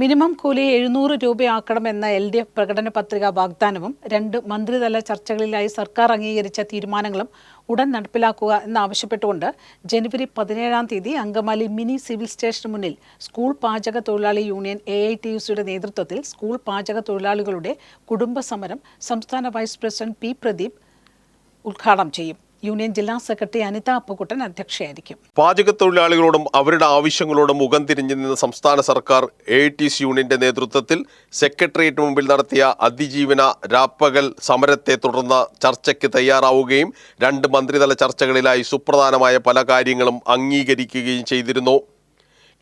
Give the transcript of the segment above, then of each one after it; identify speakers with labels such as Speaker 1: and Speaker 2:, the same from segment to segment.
Speaker 1: Minimum കൂലി എഴുന്നൂറ് രൂപയാക്കണമെന്ന L D F പ്രകടന പത്രിക വാഗ്ദാനവും രണ്ട് മന്ത്രിതല ചർച്ചകളിലായി സർക്കാർ അംഗീകരിച്ച തീരുമാനങ്ങളും ഉടൻ നടപ്പിലാക്കുക എന്നാവശ്യപ്പെട്ടുകൊണ്ട് ജനുവരി പതിനേഴാം തീയതി അങ്കമാലി മിനി സിവിൽ സ്റ്റേഷന് മുന്നിൽ സ്കൂൾ പാചക തൊഴിലാളി union A I T U സിയുടെ നേതൃത്വത്തിൽ സ്കൂൾ പാചക തൊഴിലാളികളുടെ കുടുംബ സമരം സംസ്ഥാന വൈസ് പ്രസിഡന്റ് പി പ്രദീപ് ഉദ്ഘാടനം ചെയ്യും. യൂണിയൻ ജില്ലാ സെക്രട്ടറി അനിത അപ്പുകുട്ടൻ അധ്യക്ഷയായിരിക്കും.
Speaker 2: പാചകത്തൊഴിലാളികളോടും അവരുടെ ആവശ്യങ്ങളോടും മുഖം തിരിഞ്ഞു നിന്ന സംസ്ഥാന സർക്കാർ എ ടി സി യൂണിയന്റെ നേതൃത്വത്തിൽ സെക്രട്ടേറിയറ്റ് മുമ്പിൽ നടത്തിയ അതിജീവന രാപ്പകൽ സമരത്തെ തുടർന്ന് ചർച്ചയ്ക്ക് തയ്യാറാവുകയും രണ്ട് മന്ത്രിതല ചർച്ചകളിലായി സുപ്രധാനമായ പല കാര്യങ്ങളും അംഗീകരിക്കുകയും ചെയ്തിരുന്നു.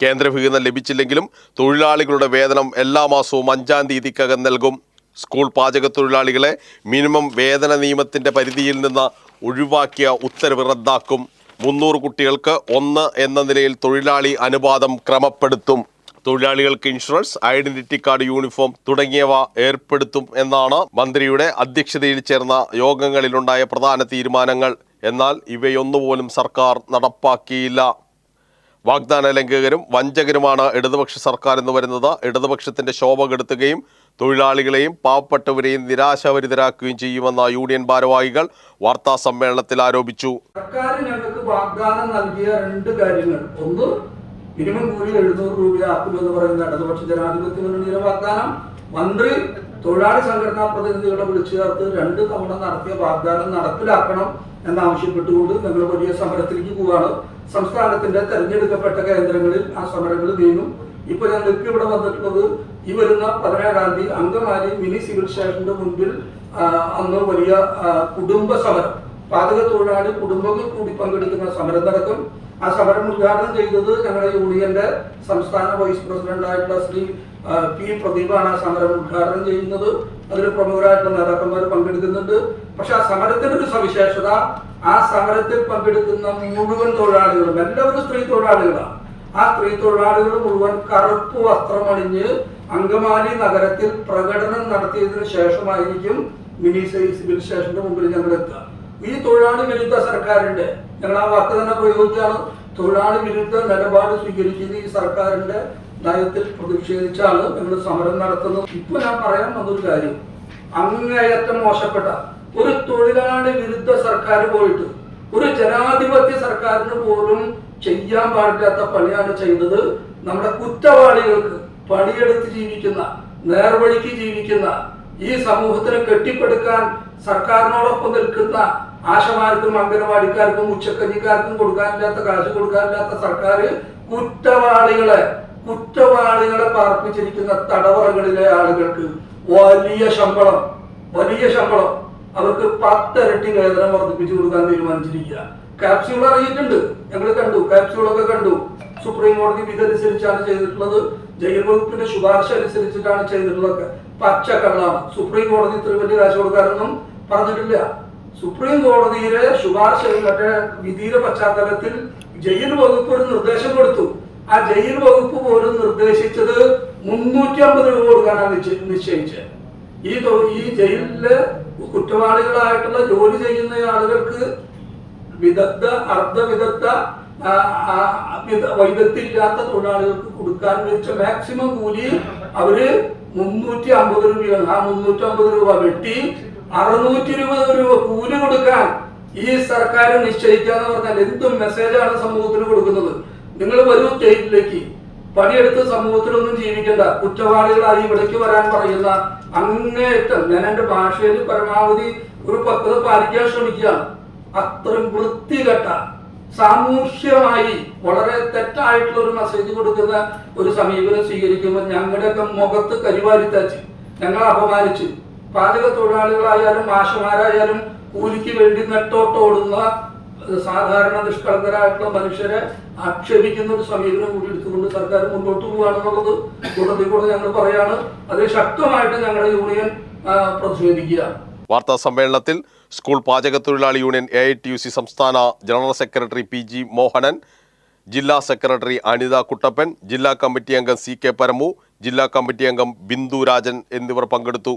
Speaker 2: കേന്ദ്ര വിഹിതം ലഭിച്ചില്ലെങ്കിലും തൊഴിലാളികളുടെ വേതനം എല്ലാ മാസവും അഞ്ചാം തീയതിക്കകം നൽകും. സ്കൂൾ പാചക തൊഴിലാളികളെ മിനിമം വേതന നിയമത്തിന്റെ പരിധിയിൽ നിന്ന് ഒഴിവാക്കിയ ഉത്തരവ് റദ്ദാക്കും. മുന്നൂറ് കുട്ടികൾക്ക് ഒന്ന് എന്ന നിലയിൽ തൊഴിലാളി അനുപാതം ക്രമപ്പെടുത്തും. തൊഴിലാളികൾക്ക് ഇൻഷുറൻസ് ഐഡന്റിറ്റി കാർഡ് യൂണിഫോം തുടങ്ങിയവ ഏർപ്പെടുത്തും എന്നാണ് മന്ത്രിയുടെ അധ്യക്ഷതയിൽ ചേർന്ന യോഗങ്ങളിലുണ്ടായ പ്രധാന തീരുമാനങ്ങൾ. എന്നാൽ ഇവയൊന്നുപോലും സർക്കാർ നടപ്പാക്കിയില്ല. വാഗ്ദാന ലംഘകരും വഞ്ചകരുമാണ് ഇടതുപക്ഷ സർക്കാർ എന്ന് വരുന്നത്. ഇടതുപക്ഷത്തിന്റെ ശോഭ കെടുത്തുകയും തൊഴിലാളികളെയും പാവപ്പെട്ടവരെയും നിരാശാഭരിതരാക്കുകയും ചെയ്യുമെന്ന യൂണിയൻ ഭാരവാഹികൾ വാർത്താ സമ്മേളനത്തിൽ ആരോപിച്ചു.
Speaker 3: സർക്കാർ ഞങ്ങൾക്ക് വാഗ്ദാനം നൽകിയ രണ്ട് കാര്യങ്ങൾ. ഒന്ന് മിനിമം കൂലി എഴുന്നൂറ് രൂപയാക്കുമെന്ന് പറയുന്ന ഇടതുപക്ഷ ജനാധിപത്യ മുന്നണിയുടെ വാഗ്ദാനം. മന്ത്രി തൊഴിലാളി സംഘടനാ പ്രതിനിധികളെ വിളിച്ചു ചേർത്ത് രണ്ട് തവണ നടത്തിയ വാഗ്ദാനം നടപ്പിലാക്കണം എന്നാവശ്യപ്പെട്ടുകൊണ്ട് ഞങ്ങൾ വലിയ സമരത്തിലേക്ക് പോവുകയാണ് സംസ്ഥാനത്തിന്റെ തെരഞ്ഞെടുക്കപ്പെട്ട കേന്ദ്രങ്ങളിൽ ആ സമരങ്ങൾ നീങ്ങും. ഇപ്പൊ ഞങ്ങൾക്ക് ഇവിടെ വന്നിട്ടുള്ളത് ഈ വരുന്ന പതിനേഴാം തീയതി അങ്കമാലി മിനി സിവിൽ സ്റ്റേഷന്റെ മുൻപിൽ അന്ന് വലിയ കുടുംബ സമരം. പാചക തൊഴിലാളി കുടുംബങ്ങൾ കൂടി പങ്കെടുക്കുന്ന സമരം നടക്കും. ആ സമരം ഉദ്ഘാടനം ചെയ്തത് ഞങ്ങളുടെ യൂണിയന്റെ സംസ്ഥാന വൈസ് പ്രസിഡന്റ് ആയിട്ടുള്ള ശ്രീ പി പ്രദീപാണ് ആ സമരം ഉദ്ഘാടനം ചെയ്യുന്നത്. അതിൽ പ്രമുഖരായിട്ടുള്ള നേതാക്കന്മാർ പങ്കെടുക്കുന്നുണ്ട്. പക്ഷെ ആ സമരത്തിന്റെ ഒരു സവിശേഷത ആ സമരത്തിൽ പങ്കെടുക്കുന്ന മുഴുവൻ തൊഴിലാളികളും എല്ലാവരും സ്ത്രീ തൊഴിലാളികളാണ്. ആ സ്ത്രീ തൊഴിലാളികൾ മുഴുവൻ കറുപ്പ് വസ്ത്രമണിഞ്ഞ് അങ്കമാലി നഗരത്തിൽ പ്രകടനം നടത്തിയതിനു ശേഷമായിരിക്കും മിനി സിവിൽ സ്റ്റേഷന്റെ മുമ്പിൽ ഞങ്ങൾ എത്തുക. ഈ തൊഴിലാളി വിരുദ്ധ സർക്കാരിന്റെ ഞങ്ങൾ ആ വാക്ക് തന്നെ പ്രയോഗിച്ചാണ് തൊഴിലാളി വിരുദ്ധ നിലപാട് സ്വീകരിക്കുന്ന ഈ സർക്കാരിന്റെ നയത്തിൽ പ്രതിഷേധിച്ചാണ് ഞങ്ങൾ സമരം നടത്തുന്നത്. ഇപ്പൊ ഞാൻ പറയാൻ വന്നൊരു കാര്യം. അങ്ങേയറ്റം മോശപ്പെട്ട ഒരു തൊഴിലാളി വിരുദ്ധ സർക്കാർ പോയിട്ട് ഒരു ജനാധിപത്യ സർക്കാരിന് പോലും ചെയ്യാൻ പാടില്ലാത്ത പണിയാണ് ചെയ്തത് നമ്മുടെ കുറ്റവാളികൾക്ക് പണിയെടുത്ത് ജീവിക്കുന്ന നേർവഴിക്ക് ജീവിക്കുന്ന ഈ സമൂഹത്തിന് കെട്ടിപ്പടുക്കാൻ സർക്കാരിനോടൊപ്പം നിൽക്കുന്ന ആശമാർക്കും അംഗനവാടിക്കാർക്കും ഉച്ചക്കഞ്ഞിക്കാർക്കും കൊടുക്കാനില്ലാത്ത കാശ് കൊടുക്കാനില്ലാത്ത സർക്കാർ കുറ്റവാളികളെ കുറ്റവാളികളെ പാർപ്പിച്ചിരിക്കുന്ന തടവറകളിലെ ആളുകൾക്ക് വലിയ ശമ്പളം വലിയ ശമ്പളം അവർക്ക് പത്തിരട്ടി വേതനം വർദ്ധിപ്പിച്ചു കൊടുക്കാൻ തീരുമാനിച്ചിരിക്കുക. ക്യാപ്സ്യൂൾ അറിയിട്ടുണ്ട് ഞങ്ങൾ കണ്ടു. കാപ്സ്യൂളൊക്കെ കണ്ടു. സുപ്രീം കോടതി വിധി അനുസരിച്ചാണ് ചെയ്തിട്ടുള്ളത്. ജയിൽ വകുപ്പിന്റെ ശുപാർശ അനുസരിച്ചിട്ടാണ് ചെയ്തിട്ടുള്ളത് പച്ചക്കള്ളാണ്. സുപ്രീം കോടതി ഇത്ര വലിയ കാശ് കൊടുക്കാനൊന്നും പറഞ്ഞിട്ടില്ല. സുപ്രീം കോടതിയിലെ ശുപാർശ മറ്റേ വിധിയുടെ പശ്ചാത്തലത്തിൽ ജയിൽ വകുപ്പ് ഒരു നിർദ്ദേശം കൊടുത്തു. ആ ജയിൽ വകുപ്പ് പോലും നിർദ്ദേശിച്ചത് മുന്നൂറ്റി അമ്പത് രൂപ കൊടുക്കാനാണ് നിശ്ചയിച്ചത്. ഈ ഈ ജയിലിലെ കുറ്റവാളികളായിട്ടുള്ള ജോലി ചെയ്യുന്ന ആളുകൾക്ക് വിദഗ്ധ അർദ്ധ വിദഗ്ധ വൈദഗ്ധ്യമില്ലാത്ത തൊഴിലാളികൾക്ക് കൊടുക്കാൻ വെച്ച മാക്സിമം കൂലി അവർ മുന്നൂറ്റി അമ്പത് രൂപയാണ് ആ മുന്നൂറ്റി അമ്പത് രൂപ വെട്ടി അറുന്നൂറ്റി ഇരുപത് രൂപ കൂലി കൊടുക്കാൻ ഈ സർക്കാർ നിശ്ചയിക്കാന്ന് പറഞ്ഞാൽ എന്ത് മെസ്സേജാണ് സമൂഹത്തിന് കൊടുക്കുന്നത്. നിങ്ങൾ വരൂ സ്റ്റേറ്റിലേക്ക്. പണിയെടുത്ത് സമൂഹത്തിലൊന്നും ജീവിക്കണ്ട. കുറ്റവാളികളായി ഇവിടേക്ക് വരാൻ പറയുന്ന അങ്ങേറ്റം ഞാൻ എന്റെ ഭാഷയിൽ പരമാവധി ഒരു പക്വത പാലിക്കാൻ ശ്രമിക്കുക അത്രയും വൃത്തികെട്ട സാമൂഹ്യമായി വളരെ തെറ്റായിട്ടുള്ള ഒരു മെസ്സേജ് കൊടുക്കുന്ന ഒരു സമീപനം സ്വീകരിക്കുമ്പോൾ ഞങ്ങളുടെയൊക്കെ മുഖത്ത് കരിവാരി തച്ച് ഞങ്ങളെ അപമാനിച്ച്. പാചക തൊഴിലാളികളായാലും മാഷമാരായാലും കൂലിക്ക് വേണ്ടി നെട്ടോട്ടോടുന്ന സാധാരണ നിഷ്കളങ്കരായിട്ടുള്ള മനുഷ്യരെ ആക്ഷേപിക്കുന്ന ഒരു സമീപനം കൂടി എടുത്തുകൊണ്ട് സർക്കാർ മുന്നോട്ട് പോവുകയാണെന്നുള്ളത് കൂട്ടത്തിൽ കൂടെ ഞങ്ങൾ പറയാണ്. അതിൽ ശക്തമായിട്ട് ഞങ്ങളുടെ യൂണിയൻ പ്രതിഷേധിക്കുക.
Speaker 2: വാർത്താ സമ്മേളനത്തിൽ സ്കൂൾ പാചക തൊഴിലാളി union A I T U C സംസ്ഥാന general secretary P G Mohanan ജില്ലാ സെക്രട്ടറി അനിത കുട്ടപ്പൻ ജില്ലാ കമ്മിറ്റി അംഗം സി കെ പരമു ജില്ലാ കമ്മിറ്റി അംഗം ബിന്ദു രാജൻ എന്നിവർ പങ്കെടുത്തു.